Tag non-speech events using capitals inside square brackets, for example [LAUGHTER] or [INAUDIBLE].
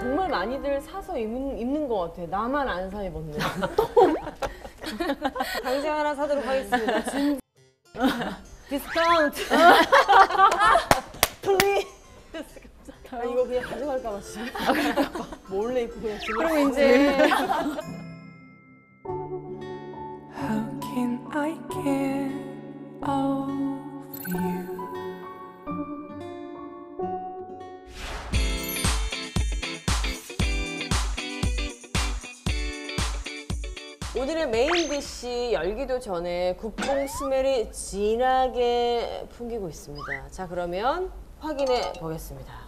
정말 많이들 사서 입는, 입는 것 같아. 나만 안 사 입었네. [LAUGHS] 당장 하나 사도록 하겠습니다. [LAUGHS] 진 디스카운트. [LAUGHS] 아, 그냥 가져갈까봐 지금. 몰래 입고 그냥 집에. 그럼 이제. How can I get over you? 오늘의 메인 디시 열기도 전에 국뽕 스멜이 진하게 풍기고 있습니다. 자, 그러면 확인해 보겠습니다.